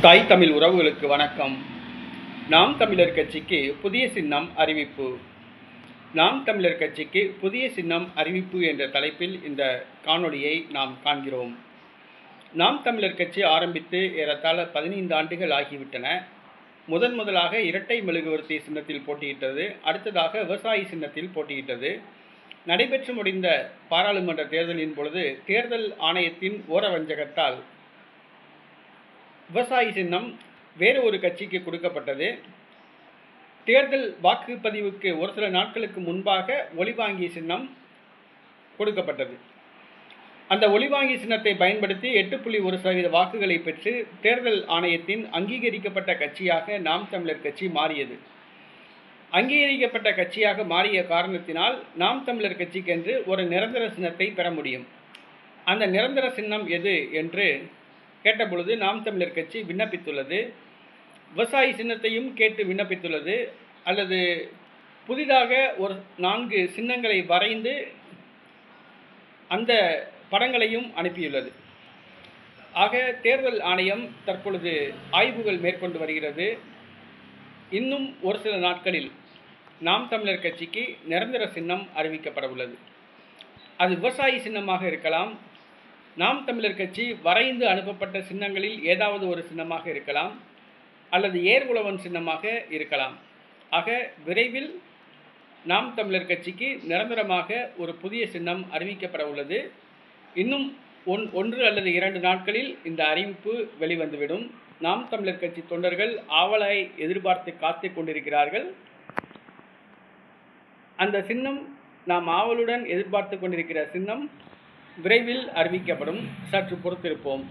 தாய் தமிழ் உறவுகளுக்கு வணக்கம். நாம் தமிழர் கட்சிக்கு புதிய சின்னம் அறிவிப்பு. நாம் தமிழர் கட்சிக்கு புதிய சின்னம் அறிவிப்பு என்ற தலைப்பில் இந்த காணொளியை நாம் காண்கிறோம். நாம் தமிழர் கட்சி ஆரம்பித்து ஏறத்தாழ பதினைந்து ஆண்டுகள் ஆகிவிட்டன. முதன் முதலாக இரட்டை மெழுகுவர்த்தி சின்னத்தில் போட்டியிட்டது அடுத்ததாக விவசாயி சின்னத்தில் போட்டியிட்டது. நடைபெற்று முடிந்த பாராளுமன்ற தேர்தலின் பொழுது தேர்தல் ஆணையத்தின் ஓரவஞ்சகத்தால் விவசாயி சின்னம் வேறு ஒரு கட்சிக்கு கொடுக்கப்பட்டது. தேர்தல் வாக்குப்பதிவுக்கு ஒரு சில நாட்களுக்கு முன்பாக ஒளிவாங்கி சின்னம் கொடுக்கப்பட்டது. அந்த ஒளிவாங்கி சின்னத்தை பயன்படுத்தி எட்டு புள்ளி ஒரு சதவீத வாக்குகளை பெற்று தேர்தல் ஆணையத்தின் அங்கீகரிக்கப்பட்ட கட்சியாக நாம் தமிழர் கட்சி மாறியது. அங்கீகரிக்கப்பட்ட கட்சியாக மாறிய காரணத்தினால் நாம் தமிழர் கட்சிக்கென்று ஒரு நிரந்தர சின்னத்தை பெற முடியும். அந்த நிரந்தர சின்னம் எது என்று கேட்டபொழுது நாம் தமிழர் கட்சி விண்ணப்பித்துள்ளது. விவசாயி சின்னத்தையும் கேட்டு விண்ணப்பித்துள்ளது. அல்லது புதிதாக ஒரு நான்கு சின்னங்களை வரைந்து அந்த படங்களையும் அனுப்பியுள்ளது. ஆக தேர்தல் ஆணையம் தற்பொழுது ஆய்வுகள் மேற்கொண்டு வருகிறது. இன்னும் ஒரு சில நாட்களில் நாம் தமிழர் கட்சிக்கு நிரந்தர சின்னம் அறிவிக்கப்பட உள்ளது. அது விவசாயி சின்னமாக இருக்கலாம் நாம் தமிழர் கட்சி வரைந்து அனுப்பப்பட்ட சின்னங்களில் ஏதாவது ஒரு சின்னமாக இருக்கலாம் அல்லது ஏர் உழவன் சின்னமாக இருக்கலாம். ஆக விரைவில் நாம் தமிழர் கட்சிக்கு நிரந்தரமாக ஒரு புதிய சின்னம் அறிவிக்கப்பட உள்ளது. இன்னும் ஒன் ஒன்று அல்லது இரண்டு நாட்களில் இந்த அறிவிப்பு வெளிவந்துவிடும். நாம் தமிழர் கட்சி தொண்டர்கள் ஆவலாய் எதிர்பார்த்து காத்து கொண்டிருக்கிறார்கள். அந்த சின்னம் நாம் ஆவலுடன் எதிர்பார்த்து கொண்டிருக்கிற சின்னம் விரைவில் அறிவிக்கப்படும். சற்று பொறுத்திருப்போம்.